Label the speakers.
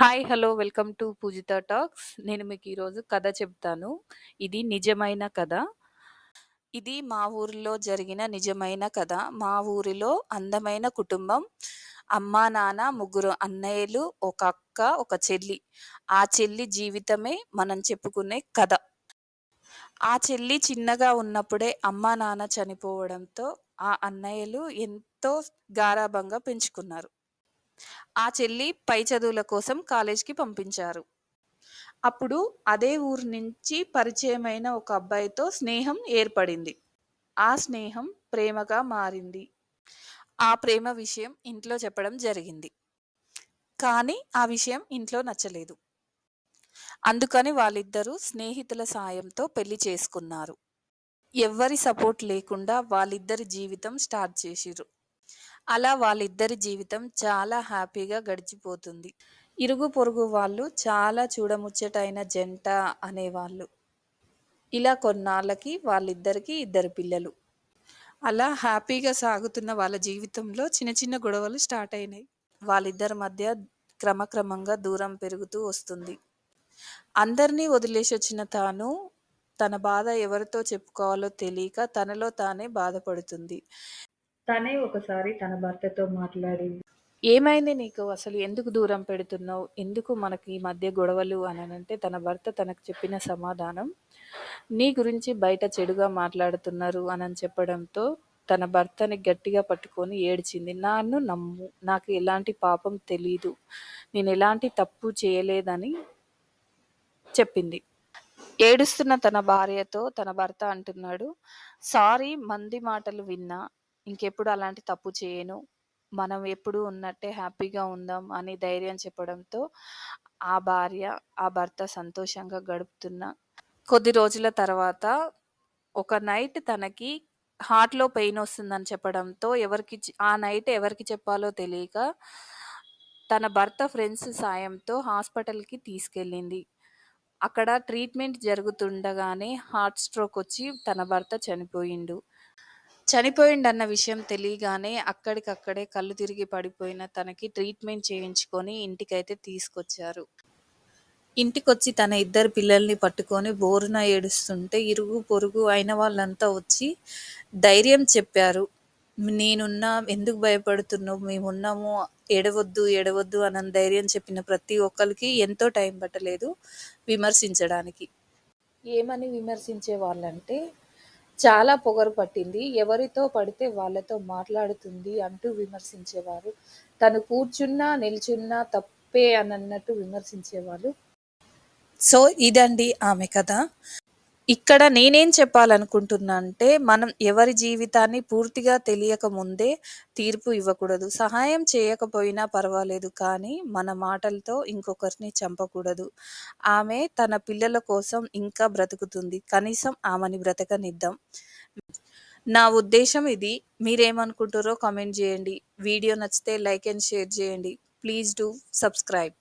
Speaker 1: Hi! Hello! Welcome to Poojitha talks. నేను మీకు ఈరోజు కథ చెప్తాను. ఇది నిజమైన కథ. ఇది మా ఊరిలో జరిగిన నిజమైన కథ. మా ఊరిలో అందమైన కుటుంబం. అమ్మా, నాన్న, ముగ్గురు అన్నయ్యలు, ఒక అక్క, ఒక చెల్లి. ఆ చెల్లి జీవితమే మనం చెప్పుకునే కథ. ఆ చెల్లి చిన్నగా ఉన్నప్పుడే అమ్మా, నాన్న చనిపోవడంతో ఆ అన్నయ్యలు ఎంతో గారాభంగా పెంచుకున్నారు. ఆ చెల్లి పై చదువుల కోసం కాలేజ్‌కి పంపించారు. అప్పుడు అదే ఊరు నుంచి పరిచయమైన ఒక అబ్బాయితో స్నేహం ఏర్పడింది. ఆ స్నేహం ప్రేమగా మారింది. ఆ ప్రేమ విషయం ఇంట్లో చెప్పడం జరిగింది. కానీ ఆ విషయం ఇంట్లో నచ్చలేదు. అందుకని వాళ్ళిద్దరూ స్నేహితుల సాయంతో పెళ్ళి చేసుకున్నారు. ఎవ్వరి సపోర్ట్ లేకుండా వాళ్ళిద్దరి జీవితం స్టార్ట్ చేసిరు అలా వాళ్ళిద్దరి జీవితం చాలా హ్యాపీగా గడిచిపోతుంది. ఇరుగు పొరుగు వాళ్ళు చాలా చూడముచ్చటైన జంట అనేవాళ్ళు. ఇలా కొన్నాళ్ళకి వాళ్ళిద్దరికీ ఇద్దరు పిల్లలు. అలా హ్యాపీగా సాగుతున్న వాళ్ళ జీవితంలో చిన్న చిన్న గొడవలు స్టార్ట్ అయినాయి. వాళ్ళిద్దరి మధ్య క్రమక్రమంగా దూరం పెరుగుతూ వస్తుంది. అందరినీ వదిలేసొచ్చిన తాను తన బాధ ఎవరితో చెప్పుకోవాలో తెలియక తనలో తానే బాధపడుతుంది. తనే ఒకసారి తన భర్తతో మాట్లాడింది. ఏమైంది నీకు? అసలు ఎందుకు దూరం పెడుతున్నావు? ఎందుకు మనకి ఈ మధ్య గొడవలు అననంటే తన భర్త తనకు చెప్పిన సమాధానం నీ గురించి బయట చెడుగా మాట్లాడుతున్నారు అనని చెప్పడంతో తన భర్తని గట్టిగా పట్టుకొని ఏడ్చింది. నన్ను నమ్ము. నాకు ఎలాంటి పాపం తెలీదు. నేను ఎలాంటి తప్పు చేయలేదని చెప్పింది. ఏడుస్తున్న తన భార్యతో తన భర్త అంటున్నాడు. సారీ మంది మాటలు విన్నా. ఇంకెప్పుడు అలాంటి తప్పు చేయను. మనం ఎప్పుడూ ఉన్నట్టే హ్యాపీగా ఉందాం అని ధైర్యం చెప్పడంతో ఆ భార్య, ఆ భర్త సంతోషంగా గడుపుతున్న కొద్ది రోజుల తర్వాత ఒక నైట్ తనకి హార్ట్‌లో పెయిన్ వస్తుందని చెప్పడంతో ఎవరికి ఆ నైట్ ఎవరికి చెప్పాలో తెలియక తన భర్త ఫ్రెండ్స్ సాయంతో హాస్పిటల్‌కి తీసుకెళ్ళింది. అక్కడ ట్రీట్మెంట్ జరుగుతుండగానే హార్ట్ స్ట్రోక్ వచ్చి తన భర్త చనిపోయిండు. చనిపోయిండన్న విషయం తెలియగానే అక్కడికక్కడే కళ్ళు తిరిగి పడిపోయిన తనకి ట్రీట్మెంట్ చేయించుకొని ఇంటికైతే తీసుకొచ్చారు. ఇంటికొచ్చి తన ఇద్దరు పిల్లల్ని పట్టుకొని బోరున ఏడుస్తుంటే ఇరుగు పొరుగు అయిన వాళ్ళంతా వచ్చి ధైర్యం చెప్పారు. నేనున్నా ఎందుకు భయపడుతున్నావు? మేమున్నాము. ఎడవద్దు ఎడవద్దు అని ధైర్యం చెప్పిన ప్రతి ఒక్కరికి ఎంతో టైం పట్టలేదు విమర్శించడానికి. ఏమని విమర్శించే వాళ్ళంటే చాలా పొగరు పట్టింది. ఎవరితో పడితే వాళ్ళతో మాట్లాడుతుంది అంటూ విమర్శించేవారు. తను కూర్చున్నా, నిల్చున్నా తప్పే అని అన్నట్టు విమర్శించేవాళ్ళు. సో, ఇదండి ఆమె కథ. ఇక్కడ నేనేం చెప్పాలనుకుంటున్నా అంటే మనం ఎవరి జీవితాన్ని పూర్తిగా తెలియక ముందే తీర్పు ఇవ్వకూడదు. సహాయం చేయకపోయినా పర్వాలేదు కానీ మన మాటలతో ఇంకొకరిని చంపకూడదు. ఆమె తన పిల్లల కోసం ఇంకా బ్రతుకుతుంది. కనీసం ఆమెని బ్రతకనిద్దాం. నా ఉద్దేశం ఇది. మీరేమనుకుంటురో కామెంట్ చేయండి. వీడియో నచ్చితే లైక్ అండ్ షేర్ చేయండి. Please do subscribe.